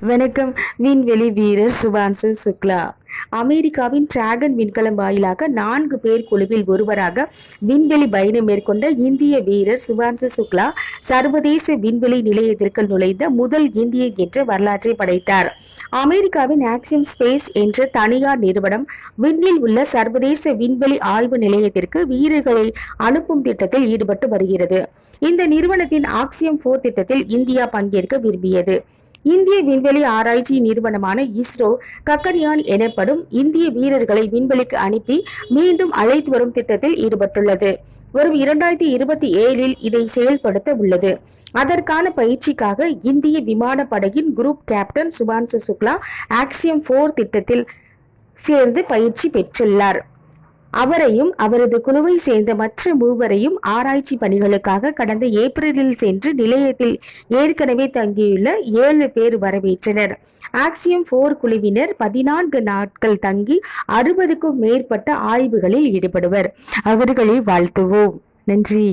வணக்கம் விண்வெளி வீரர் சுபான்சு சுக்லா. அமெரிக்காவின் டிராகன் விண்கலம் வாயிலாக நான்கு பேர் குழுவில் ஒருவராக விண்வெளி பயணம் மேற்கொண்ட இந்திய வீரர் சுபான்சு சுக்லா சர்வதேச விண்வெளி நிலையத்திற்குள் நுழைந்த முதல் இந்தியர் என்ற வரலாற்றை படைத்தார். அமெரிக்காவின் ஆக்சிம் ஸ்பேஸ் என்ற தனியார் நிறுவனம் விண்ணில் உள்ள சர்வதேச விண்வெளி ஆய்வு நிலையத்திற்கு வீரர்களை அனுப்பும் திட்டத்தில் ஈடுபட்டு வருகிறது. இந்த நிறுவனத்தின் ஆக்சியம் போர் திட்டத்தில் இந்தியா பங்கேற்க விரும்பியது. இந்திய விண்வெளி ஆராய்ச்சி நிறுவனமான இஸ்ரோ கக்கன்யான் எனப்படும் இந்திய வீரர்களை விண்வெளிக்கு அனுப்பி மீண்டும் அழைத்து வரும் திட்டத்தில் ஈடுபட்டுள்ளது. வரும் இரண்டாயிரத்தி இருபத்தி ஏழில் இதை செயல்படுத்த உள்ளது. அதற்கான பயிற்சிக்காக இந்திய விமானப்படையின் group captain Shubhanshu Shukla Axiom four திட்டத்தில் சேர்ந்து பயிற்சி பெற்றுள்ளார். அவரையும் அவரது குழுவை சேர்ந்த மற்ற மூவரையும் ஆராய்ச்சி பணிகளுக்காக கடந்த ஏப்ரலில் சென்று நிலையத்தில் ஏற்கனவே தங்கியுள்ள ஏழு பேர் வரவேற்றனர். ஆக்சியம் போர் குழுவினர் பதினான்கு நாட்கள் தங்கி அறுபதுக்கும் மேற்பட்ட ஆய்வுகளில் ஈடுபடுவர். அவர்களை வாழ்த்துவோம். நன்றி.